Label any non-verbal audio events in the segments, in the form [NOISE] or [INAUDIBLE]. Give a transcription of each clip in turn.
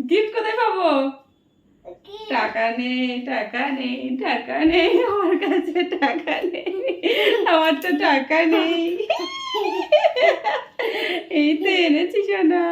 Gift কোথায় পাবো? টাকা নেই টাকা নেই টাকা নেই আমার কাছে টাকা নেই আমার তো টাকা নেই। [LAUGHS] এই তো এনেছি সোনা।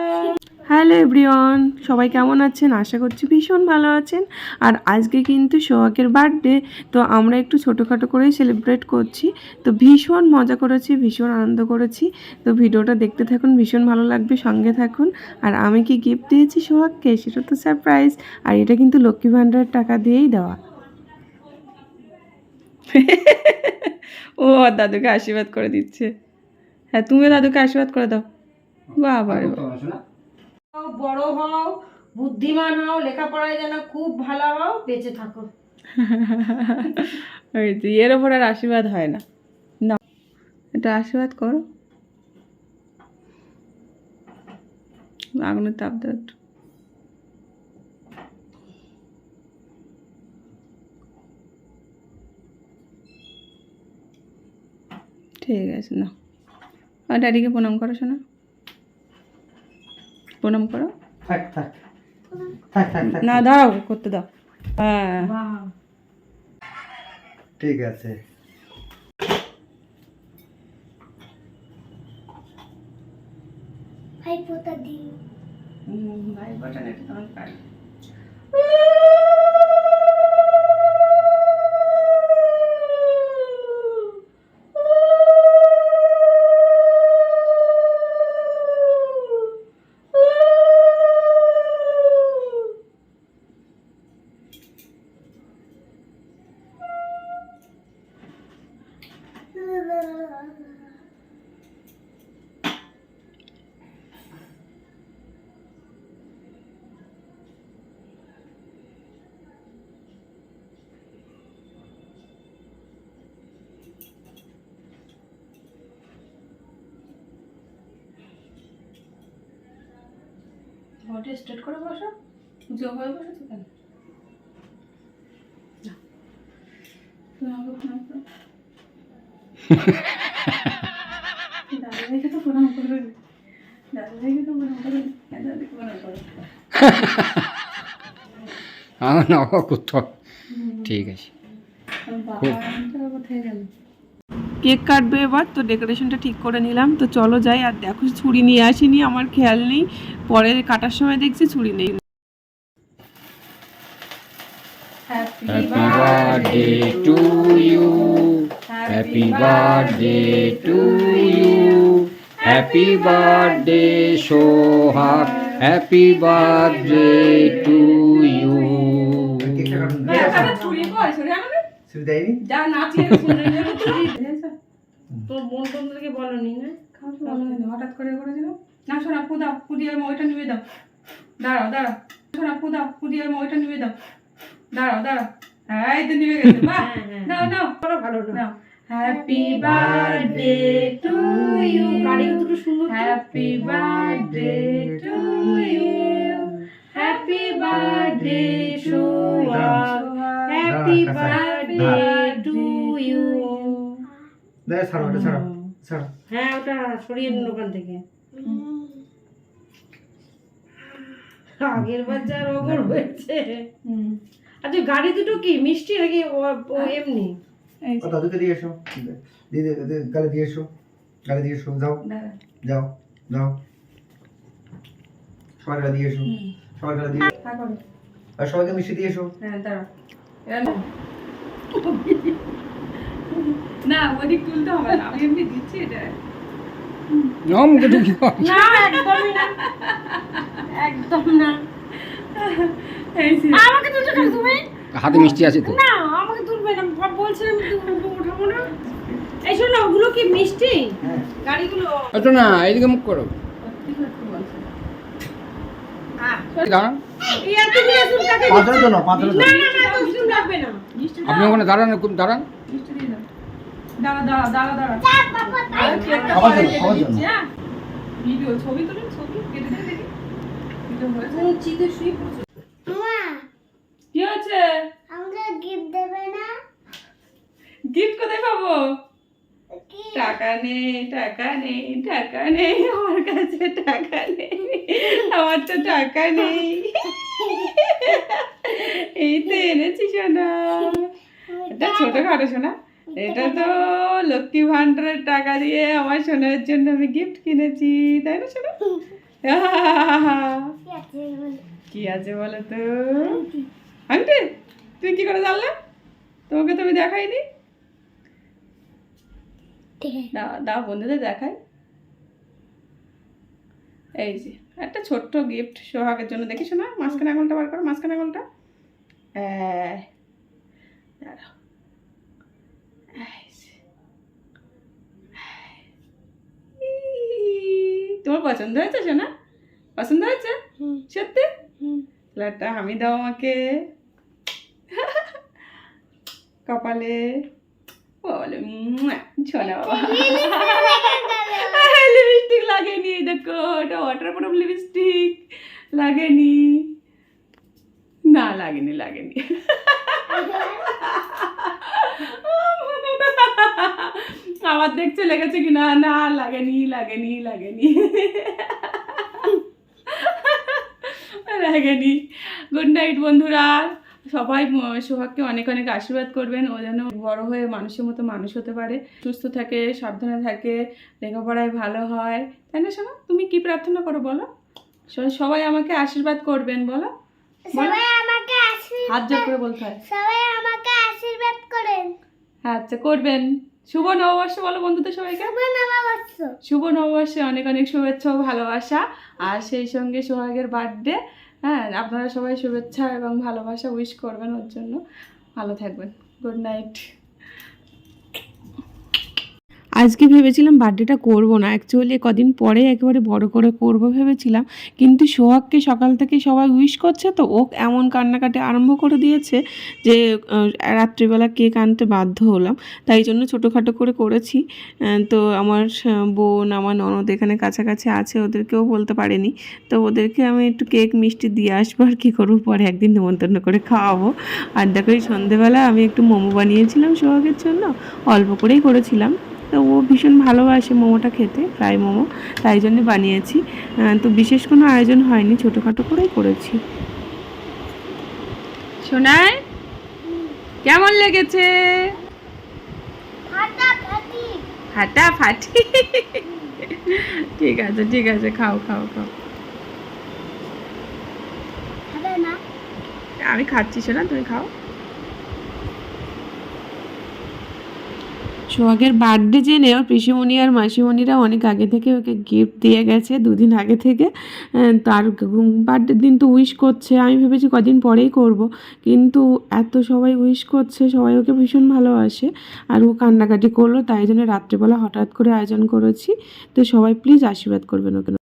হ্যালো এভরিওয়ান, সবাই কেমন আছেন? আশা করছি ভীষণ ভালো আছেন। আর আজকে কিন্তু সোহাগের বার্থডে, তো আমরা একটু ছোটোখাটো করেই সেলিব্রেট করছি। তো ভীষণ মজা করেছি, ভীষণ আনন্দ করেছি। তো ভিডিওটা দেখতে থাকুন, ভীষণ ভালো লাগবে, সঙ্গে থাকুন। আর আমি কি গিফট দিয়েছি সোহাগকে? সেটা তো সারপ্রাইজ আর এটা কিন্তু লক্ষ্মী ভাণ্ডারের টাকা দিয়েই দেওয়া। ও আর দাদুকে আশীর্বাদ করে দিচ্ছে। হ্যাঁ তুমিও দাদুকে আশীর্বাদ করে দাও। বাবা। বাবা। হও, বড় হও বুদ্ধিমান হও লেখাপড়ায় যেন খুব ভালো হও বেঁচে থাকো। [LAUGHS] ওই তো এর ওপর আর আশীর্বাদ হয় না। না এটা আশীর্বাদ করো। আগুনের তাপ দাও একটু। ঠিক আছে না আর ড্যাডিকে প্রণাম করো শোনা। প্রণাম করো। থাক থাক। থাক থাক থাক। না দাও করতে দাও। হ্যাঁ। ঠিক আছে। দিন। ভাই বাটন এটা তোমার বডি স্ট্রেট করে বসো। উঁচু হয়ে বসো তো কেন? তুমি আমাকে প্রণাম করো। দাদা ভাইকে তো প্রণাম করো দাদা ভাইকে তো প্রণাম করো দাদাকে প্রণাম করো আমার না করতে ঠিক আছে। বাবা কোথায় গেল কেক কাটবে এবার তো ডেকোরেশনটা ঠিক করে নিলাম। তো চলো যাই আর দেখো ছুরি নিয়ে আসিনি আমার খেয়াল নেই। পরে কাটার সময় দেখছি ছুরি নেই। Happy birthday to you happy birthday to you happy birthday Sohag happy birthday to you ছুরি কই ছুরি আনো দেয়নি যা নাচিয়ে তোর বোন বলনি না হঠাৎ করে করেছিলাম না শোনা পু দাও পু দিয়ে ওইটা নিবে দাও। দাঁড়াও দাঁড়াও। শোনা পু দাও পু দিয়ে ওইটা নিবে দাও। দাঁড়াও দাঁড়াও। হ্যাঁ এই তো নিবে গেছে। বাহ! হ্যাঁ, হ্যাঁ। নাও নাও। বড় ভালো নাও। হ্যাপি বার্থডে টু ইউ গাড়ি দুটো সুন্দর happy birthday to you happy birthday Sohag happy birthday দেখো ছাড়ো ওটা ছাড়ো ছাড়ো। হ্যাঁ ওটা সরিয়ে নিন ওখান থেকে। আগের বার যা রগর হয়েছে। আচ্ছা গাড়ি দুটো কি? মিষ্টি নাকি? এমনি। এই ও দিয়ে এসো। দিয়ে গালে দিয়ে এসো। গালে দিয়ে এসো যাও। যাও যাও। সবার গালে দিয়ে এসো। সবার গালে দিয়ে হ্যাঁ আর সবাইকে মিষ্টি দিয়ে এসো। হ্যাঁ দাঁড়াও। [LAUGHS] না ওদিক তুলতে হবে না আমি এমনি দিচ্ছি এটা। মুখে ঢুকি না একদমই না। একদম না। এই আমাকে তুলছো কেন তুমি? হাতে মিষ্টি আছে তো। না আমাকে তুলবে না। বলছিলাম উঠাবো না। এই শোনো ওগুলো কি মিষ্টি? হ্যাঁ। গাড়িগুলো না এইদিকে মুখ করো। আপনি ওখানে দাঁড়ান দাঁড়ান। দাঁড়া দাঁড়া দাঁড়া দাঁড়া। কেকটা পরে কেটে দিচ্ছি, হ্যাঁ? ভিডিও ছবি তুলুন ছবি কেটে দিয়ে দেখি। ভিডিও হয়েছে? চিতে শুয়ে পড়ছো। কি হচ্ছে আমাকে গিফট দেবে না? গিফট কোথায় পাবো? টাকা নেই টাকা নেই টাকা নেই আমার কাছে টাকা নেই আমার তো টাকা নেই। এনেছি সোনা। এটা ছোটখাটো সোনা। এটা তো লক্ষ্মী ভান্ডারের টাকা দিয়ে আমার সোনার জন্য আমি গিফট কিনেছি তাই না সোনা? কি আছে বলো? তো? আন্টি তুই কি করে জানলে? তোমাকে তো আমি দেখাইনি। দাও বন্ধুদের দেখাই। এই যে একটা ছোট্ট গিফট সোহাগের জন্য। দেখি শোনা মাঝখানে আঙুলটা বার করো মাঝখানে আঙুলটা। এই, দাঁড়াও এই যে। এই, তোমার পছন্দ হয়েছে সোনা? পছন্দ হয়েছে? সত্যি? ফ্ল্যাটটা আমি দাও আমাকে। কপালে। বলে ছোনা বাবা। লিপস্টিক লাগেনি দেখো ওটা ওয়াটার প্রুফ লিপস্টিক লাগেনি। না লাগেনি লাগেনি। [LAUGHS] আমার দেখছে লেগেছে কি না না লাগেনি লাগেনি লাগেনি। লাগেনি। গুড নাইট বন্ধুরা। সবাই সোহাগকে অনেক অনেক আশীর্বাদ করবেন। ও যেন বড় হয়ে মানুষের মতো মানুষ হতে পারে। সুস্থ থাকে সাবধানে থাকে লেখাপড়ায় ভালো হয়। তাই না শোনো তুমি কি প্রার্থনা করো বলো? সবাই আমাকে আশীর্বাদ করবেন বলো? সবাই আমাকে হাত জোর করে বলতে হয়। সবাই আমাকে আশীর্বাদ করেন। হ্যাঁ আচ্ছা করবেন। শুভ নববর্ষ বলো বন্ধুদের সবাইকে। শুভ নববর্ষ। অনেক অনেক শুভেচ্ছা ও ভালোবাসা। আর সেই সঙ্গে সোহাগের বার্থডে হ্যাঁ আপনারা সবাই শুভেচ্ছা এবং ভালোবাসা উইশ করবেন ওর জন্য। ভালো থাকবেন। গুড নাইট আজকে ভেবেছিলাম বার্থডেটা করব না। অ্যাকচুয়ালি কদিন পরে একেবারে বড় করে করব ভেবেছিলাম। কিন্তু সোহাগকে সকাল থেকে সবাই উইশ করছে তো, ও এমন কান্নাকাটি আরম্ভ করে দিয়েছে যে রাত্রিবেলা কেক আনতে বাধ্য হলাম। তাই জন্য ছোটোখাটো করে করেছি। তো আমার বোন, আমার ননদ এখানে কাছাকাছি আছে, ওদেরকেও বলতে পারিনি। তো ওদেরকে আমি একটু কেক মিষ্টি দিয়ে আসব আর কী করব, পরে একদিন নেমন্তন্ন করে খাওয়াবো। আর দেখো এই সন্ধেবেলা আমি একটু মোমো বানিয়েছিলাম সোহাগের জন্য, অল্প করেই করেছিলাম। তো ও ভীষণ ভালোবাসে মোমোটা খেতে ফ্রাই মোমো তাই জন্য বানিয়েছি। তো বিশেষ কোনো আয়োজন হয়নি ছোটোখাটো করেই করেছি। শোনায় কেমন লেগেছে? ফাটা ফাটি ঠিক আছে ঠিক আছে খাও খাও খাও। না? আমি খাচ্ছি শোনা তুমি খাও। সোহাগের বার্থডে জেনে ওর পিসিমণি আর মাসিমণিরা অনেক আগে থেকে ওকে গিফট দিয়ে গেছে, দুদিন আগে থেকে। তার বার্থডের দিন তো উইশ করছে, আমি ভেবেছি কদিন পরেই করব। কিন্তু এত সবাই উইশ করছে, সবাই ওকে ভীষণ ভালোবাসে। আর ও কান্নাকাটি করল, তাই জন্য রাত্রিবেলা হঠাৎ করে আয়োজন করেছি। তো সবাই প্লিজ আশীর্বাদ করবেন ওকে।